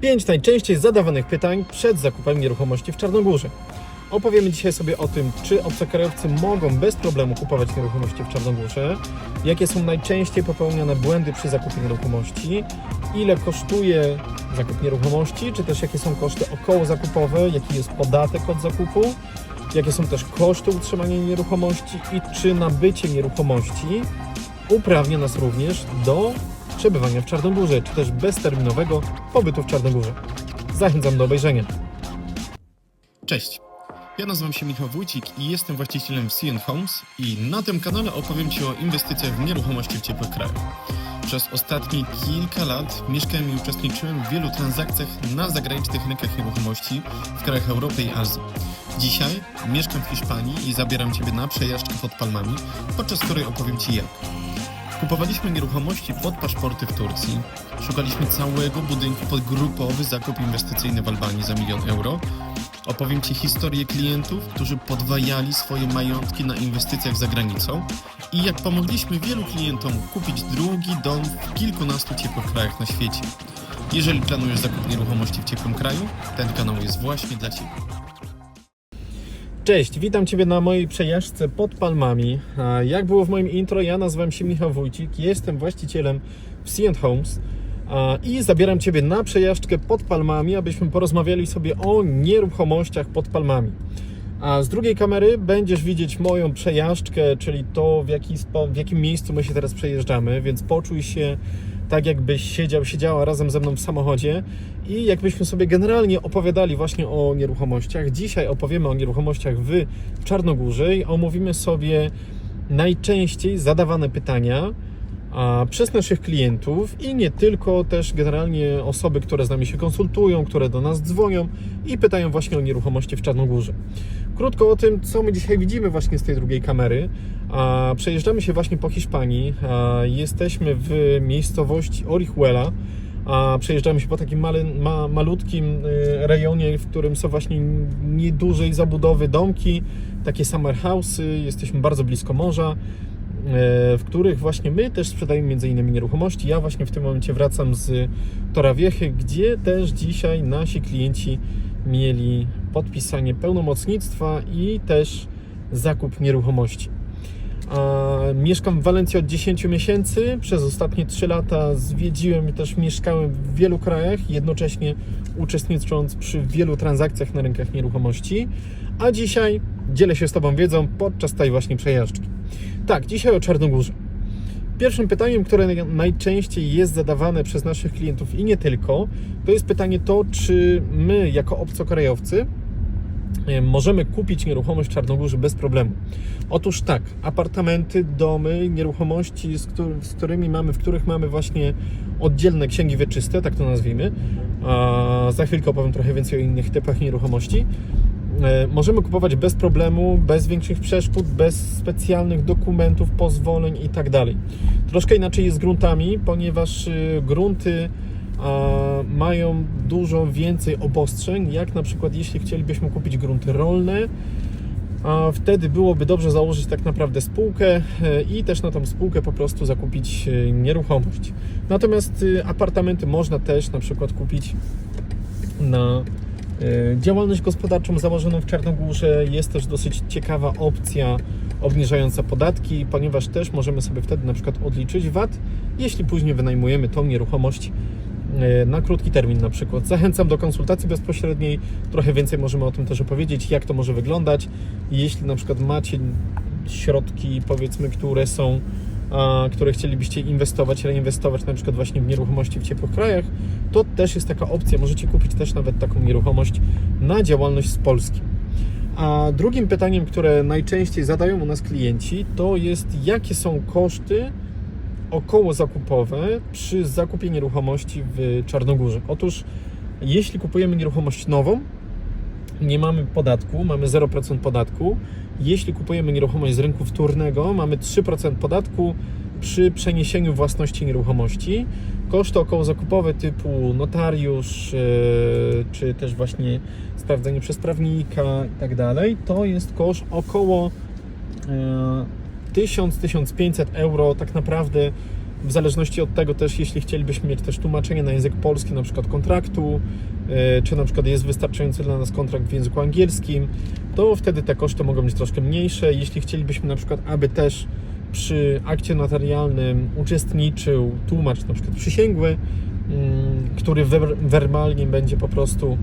5 najczęściej zadawanych pytań przed zakupem nieruchomości w Czarnogórze. Opowiemy dzisiaj sobie o tym, czy obcokrajowcy mogą bez problemu kupować nieruchomości w Czarnogórze, jakie są najczęściej popełniane błędy przy zakupie nieruchomości, ile kosztuje zakup nieruchomości, czy też jakie są koszty około zakupowe, jaki jest podatek od zakupu, jakie są też koszty utrzymania nieruchomości i czy nabycie nieruchomości uprawnia nas również do przebywania w Czarnogórze, czy też bezterminowego pobytu w Czarnogórze. Zachęcam do obejrzenia. Cześć, ja nazywam się Michał Wójcik i jestem właścicielem CN Homes i na tym kanale opowiem Ci o inwestycjach w nieruchomości w ciepłych krajach. Przez ostatnie kilka lat mieszkałem i uczestniczyłem w wielu transakcjach na zagranicznych rynkach nieruchomości w krajach Europy i Azji. Dzisiaj mieszkam w Hiszpanii i zabieram Ciebie na przejażdżkę pod palmami, podczas której opowiem Ci jak. Kupowaliśmy nieruchomości pod paszporty w Turcji, szukaliśmy całego budynku pod grupowy zakup inwestycyjny w Albanii za milion euro, Opowiem Ci historię klientów, którzy podwajali swoje majątki na inwestycjach za granicą i jak pomogliśmy wielu klientom kupić drugi dom w kilkunastu ciepłych krajach na świecie. Jeżeli planujesz zakup nieruchomości w ciepłym kraju, ten kanał jest właśnie dla Ciebie. Cześć, witam Ciebie na mojej przejażdżce pod Palmami. Jak było w moim intro, ja nazywam się Michał Wójcik, jestem właścicielem Sea Homes i zabieram Ciebie na przejażdżkę pod Palmami, abyśmy porozmawiali sobie o nieruchomościach pod Palmami. A z drugiej kamery będziesz widzieć moją przejażdżkę, czyli to w, jaki, w jakim miejscu my się teraz przejeżdżamy, więc poczuj się tak, jakbyś siedział, siedziała razem ze mną w samochodzie i jakbyśmy sobie generalnie opowiadali właśnie o nieruchomościach. Dzisiaj opowiemy o nieruchomościach w Czarnogórze i omówimy sobie najczęściej zadawane pytania przez naszych klientów i nie tylko, też generalnie osoby, które z nami się konsultują, które do nas dzwonią i pytają właśnie o nieruchomości w Czarnogórze. Krótko o tym, co my dzisiaj widzimy właśnie z tej drugiej kamery. Przejeżdżamy się właśnie po Hiszpanii. Jesteśmy w miejscowości Orihuela. A przejeżdżamy się po takim male, ma, malutkim y, rejonie, w którym są właśnie niedużej zabudowy domki, takie summer house'y. Jesteśmy bardzo blisko morza, y, w których właśnie my też sprzedajemy między innymi nieruchomości. Ja właśnie w tym momencie wracam z Torawiechy, gdzie też dzisiaj nasi klienci mieli podpisanie pełnomocnictwa i też zakup nieruchomości. Mieszkam w Walencji od 10 miesięcy. Przez ostatnie 3 lata zwiedziłem i też mieszkałem w wielu krajach, jednocześnie uczestnicząc przy wielu transakcjach na rynkach nieruchomości. A dzisiaj dzielę się z Tobą wiedzą podczas tej właśnie przejażdżki. Tak, dzisiaj o Czarnogórze. Pierwszym pytaniem, które najczęściej jest zadawane przez naszych klientów i nie tylko, to jest pytanie to, czy my jako obcokrajowcy możemy kupić nieruchomość w Czarnogórze bez problemu. Otóż tak, apartamenty, domy, nieruchomości, z, któr- z którymi mamy, w których mamy właśnie oddzielne księgi wieczyste, tak to nazwijmy. A za chwilkę opowiem trochę więcej o innych typach nieruchomości. E, Możemy kupować bez problemu, bez większych przeszkód, bez specjalnych dokumentów, pozwoleń i tak. Troszkę inaczej jest z gruntami, ponieważ y, grunty mają dużo więcej obostrzeń, jak na przykład jeśli chcielibyśmy kupić grunty rolne, a wtedy byłoby dobrze założyć tak naprawdę spółkę e, i też na tą spółkę po prostu zakupić e, nieruchomość. Natomiast y, apartamenty można też na przykład kupić na e, działalność gospodarczą założoną w Czarnogórze. Jest też dosyć ciekawa opcja obniżająca podatki, ponieważ też możemy sobie wtedy na przykład odliczyć VAT, jeśli później wynajmujemy tą nieruchomość e, na krótki termin na przykład. Zachęcam do konsultacji bezpośredniej. Trochę więcej możemy o tym też opowiedzieć, jak to może wyglądać. Jeśli na przykład macie środki, powiedzmy, które są, a, które chcielibyście inwestować, reinwestować na przykład właśnie w nieruchomości w ciepłych krajach, to też jest taka opcja. Możecie kupić też nawet taką nieruchomość na działalność z Polski. A drugim pytaniem, które najczęściej zadają u nas klienci, to jest jakie są koszty około zakupowe przy zakupie nieruchomości w Czarnogórze. Otóż jeśli kupujemy nieruchomość nową, nie mamy podatku, mamy 0% podatku. Jeśli kupujemy nieruchomość z rynku wtórnego, mamy 3% podatku przy przeniesieniu własności nieruchomości. Koszty około zakupowe typu notariusz, yy, czy też właśnie sprawdzenie przez prawnika i tak dalej, to jest koszt około yy, 1000-1500 euro tak naprawdę w zależności od tego też, jeśli chcielibyśmy mieć też tłumaczenie na język polski, na przykład kontraktu, e, czy na przykład jest wystarczający dla nas kontrakt w języku angielskim, to wtedy te koszty mogą być troszkę mniejsze. Jeśli chcielibyśmy na przykład, aby też przy akcie notarialnym uczestniczył tłumacz na przykład przysięgły, mm, który wer- werbalnie będzie po prostu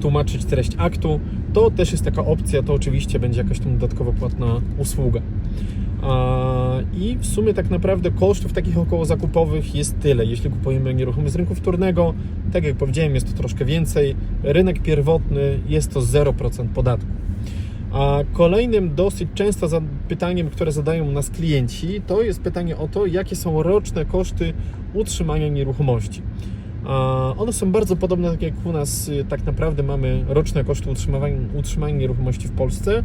tłumaczyć treść aktu, to też jest taka opcja, to oczywiście będzie jakaś tam dodatkowo płatna usługa. I w sumie tak naprawdę kosztów takich około zakupowych jest tyle. Jeśli kupujemy nieruchomość z rynku wtórnego, tak jak powiedziałem, jest to troszkę więcej. Rynek pierwotny jest to 0% podatku. A kolejnym dosyć często pytaniem, które zadają nas klienci, to jest pytanie o to, jakie są roczne koszty utrzymania nieruchomości. One są bardzo podobne, tak jak u nas y, tak naprawdę mamy roczne koszty utrzymywania, utrzymania nieruchomości w Polsce.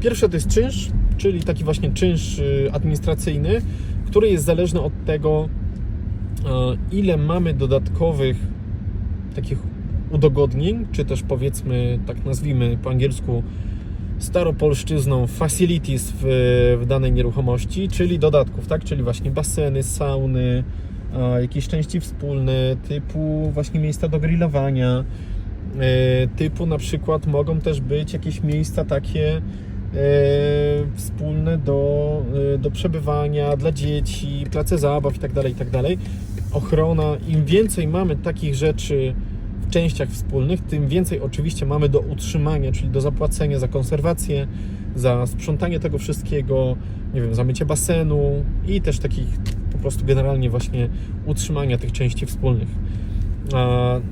Pierwsze to jest czynsz, czyli taki właśnie czynsz y, administracyjny, który jest zależny od tego, ile mamy dodatkowych takich udogodnień, czy też powiedzmy, tak nazwijmy po angielsku, staropolszczyzną facilities w, w danej nieruchomości, czyli dodatków, tak? Czyli właśnie baseny, sauny, a, jakieś części wspólne, typu właśnie miejsca do grillowania, e, typu na przykład mogą też być jakieś miejsca takie e, wspólne do, e, do przebywania dla dzieci, place zabaw i tak dalej, i tak dalej. Ochrona, im więcej mamy takich rzeczy w częściach wspólnych, tym więcej oczywiście mamy do utrzymania, czyli do zapłacenia za konserwację, za sprzątanie tego wszystkiego, nie wiem, za mycie basenu i też takich po prostu generalnie właśnie utrzymania tych części wspólnych.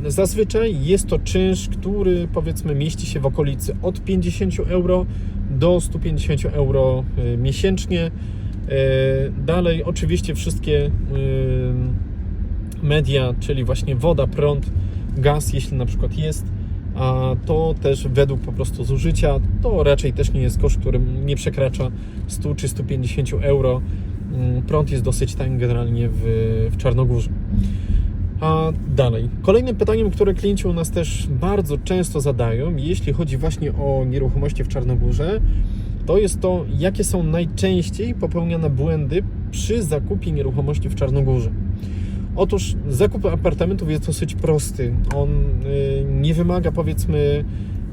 Zazwyczaj jest to czynsz, który powiedzmy mieści się w okolicy od 50 euro do 150 euro y, miesięcznie. Y, Dalej oczywiście wszystkie y, media, czyli właśnie woda, prąd, gaz, jeśli na przykład jest, a to też według po prostu zużycia, to raczej też nie jest koszt, który nie przekracza 100 czy 150 euro. Mm, Prąd jest dosyć tani generalnie w, w Czarnogórze. A dalej. Kolejnym pytaniem, które klienci u nas też bardzo często zadają, jeśli chodzi właśnie o nieruchomości w Czarnogórze, to jest to, jakie są najczęściej popełniane błędy przy zakupie nieruchomości w Czarnogórze. Otóż zakup apartamentów jest dosyć prosty. On y, nie wymaga powiedzmy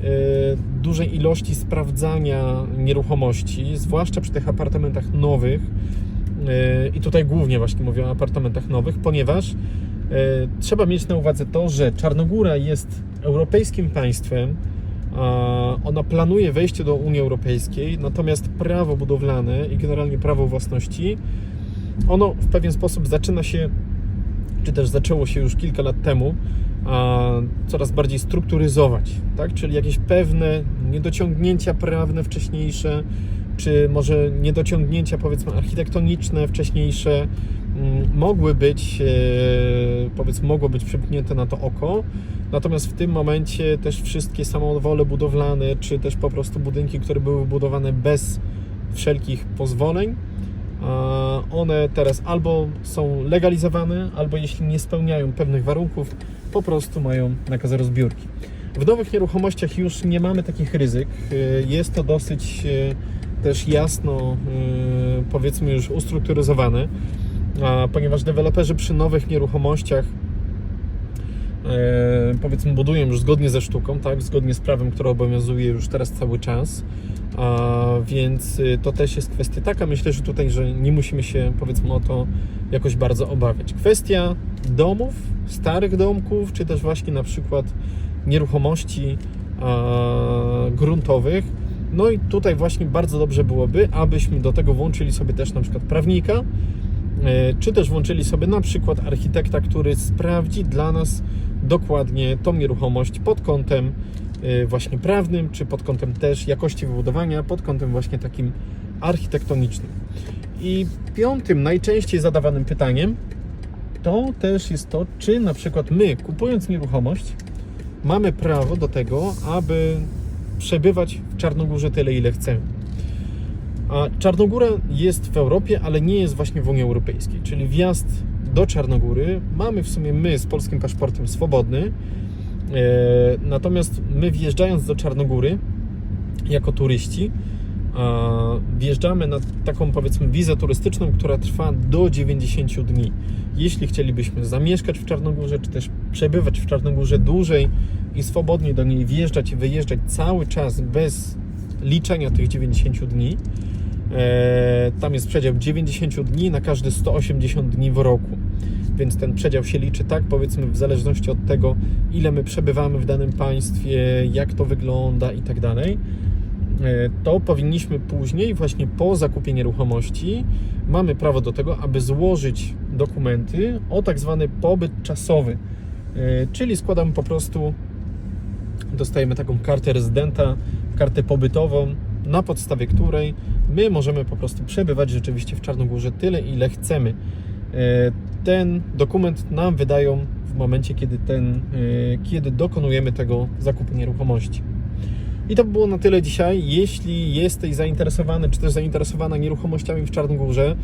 y, dużej ilości sprawdzania nieruchomości, zwłaszcza przy tych apartamentach nowych. Y, I tutaj głównie właśnie mówię o apartamentach nowych, ponieważ y, trzeba mieć na uwadze to, że Czarnogóra jest europejskim państwem. Ona planuje wejście do Unii Europejskiej, natomiast prawo budowlane i generalnie prawo własności, ono w pewien sposób zaczyna się czy też zaczęło się już kilka lat temu, coraz bardziej strukturyzować, tak? Czyli jakieś pewne niedociągnięcia prawne wcześniejsze, czy może niedociągnięcia powiedzmy architektoniczne wcześniejsze mm, mogły być, e, powiedzmy, mogło być przymknięte na to oko. Natomiast w tym momencie też wszystkie samowole budowlane, czy też po prostu budynki, które były budowane bez wszelkich pozwoleń, one teraz albo są legalizowane, albo jeśli nie spełniają pewnych warunków, po prostu mają nakaz rozbiórki. W nowych nieruchomościach już nie mamy takich ryzyk. Y, Jest to dosyć y, też jasno, y, powiedzmy, już ustrukturyzowane, ponieważ deweloperzy przy nowych nieruchomościach e, powiedzmy budują już zgodnie ze sztuką, tak, zgodnie z prawem, które obowiązuje już teraz cały czas. A, więc y, to też jest kwestia taka. Myślę, że tutaj, że nie musimy się powiedzmy o to jakoś bardzo obawiać. Kwestia domów, starych domków, czy też właśnie na przykład nieruchomości gruntowych. No i tutaj właśnie bardzo dobrze byłoby, abyśmy do tego włączyli sobie też na przykład prawnika, e, czy też włączyli sobie na przykład architekta, który sprawdzi dla nas dokładnie tą nieruchomość pod kątem y, właśnie prawnym, czy pod kątem też jakości wybudowania, pod kątem właśnie takim architektonicznym. I piątym, najczęściej zadawanym pytaniem to też jest to, czy na przykład my, kupując nieruchomość, mamy prawo do tego, aby przebywać Czarnogórze tyle, ile chcemy. A Czarnogóra jest w Europie, ale nie jest właśnie w Unii Europejskiej, czyli wjazd do Czarnogóry mamy w sumie my z polskim paszportem swobodny. E, Natomiast my wjeżdżając do Czarnogóry jako turyści, wjeżdżamy na taką powiedzmy wizę turystyczną, która trwa do 90 dni. Jeśli chcielibyśmy zamieszkać w Czarnogórze, czy też przebywać w Czarnogórze dłużej i swobodnie do niej wjeżdżać i wyjeżdżać cały czas bez liczenia tych 90 dni, e, tam jest przedział 90 dni na każde 180 dni w roku. Więc ten przedział się liczy tak, powiedzmy, w zależności od tego, ile my przebywamy w danym państwie, jak to wygląda i tak dalej e, to powinniśmy później, właśnie po zakupie nieruchomości, mamy prawo do tego, aby złożyć dokumenty o tak zwany pobyt czasowy. E, Czyli składamy po prostu, dostajemy taką kartę rezydenta, kartę pobytową, na podstawie której my możemy po prostu przebywać rzeczywiście w Czarnogórze tyle, ile chcemy. E, Ten dokument nam wydają w momencie, kiedy, ten, e, kiedy dokonujemy tego zakupu nieruchomości. I to by było na tyle dzisiaj. Jeśli jesteś zainteresowany, czy też zainteresowana nieruchomościami w Czarnogórze,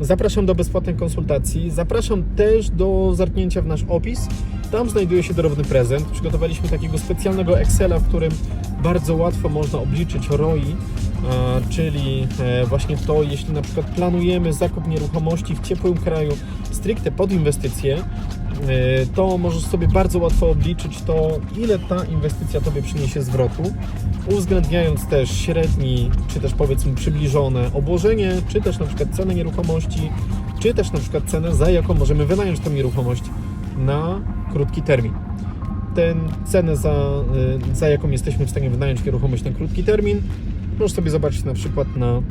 zapraszam do bezpłatnej konsultacji. Zapraszam też do zerknięcia w nasz opis. Tam znajduje się darowny prezent. Przygotowaliśmy takiego specjalnego Excela, w którym bardzo łatwo można obliczyć ROI, czyli e, właśnie to, jeśli na przykład planujemy zakup nieruchomości w ciepłym kraju stricte pod inwestycje, to możesz sobie bardzo łatwo obliczyć to, ile ta inwestycja Tobie przyniesie zwrotu, uwzględniając też średni, czy też powiedzmy przybliżone obłożenie, czy też na przykład cenę nieruchomości, czy też na przykład cenę, za jaką możemy wynająć tę nieruchomość na krótki termin. Ten cenę, za, y, za jaką jesteśmy w stanie wynająć nieruchomość na krótki termin, możesz sobie zobaczyć na przykład na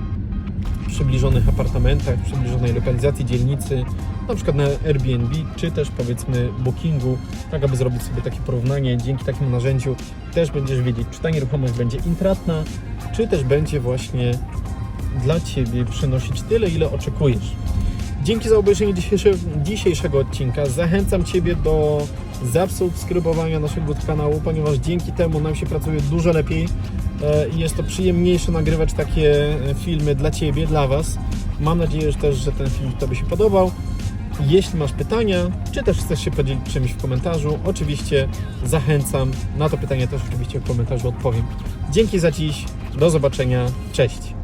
przybliżonych apartamentach, przybliżonej lokalizacji dzielnicy, na przykład na Airbnb, czy też powiedzmy Bookingu, tak aby zrobić sobie takie porównanie. Dzięki takiemu narzędziu też będziesz wiedzieć, czy ta nieruchomość będzie intratna, czy też będzie właśnie dla Ciebie przynosić tyle, ile oczekujesz. Dzięki za obejrzenie dzisiejszego odcinka. Zachęcam Ciebie do zasubskrybowania naszego kanału, ponieważ dzięki temu nam się pracuje dużo lepiej e, i jest to przyjemniejsze nagrywać takie e, filmy dla Ciebie, dla Was. Mam nadzieję że też, że ten film Tobie się podobał. Jeśli masz pytania, czy też chcesz się podzielić czymś w komentarzu, oczywiście zachęcam. Na to pytanie też oczywiście w komentarzu odpowiem. Dzięki za dziś, do zobaczenia, cześć!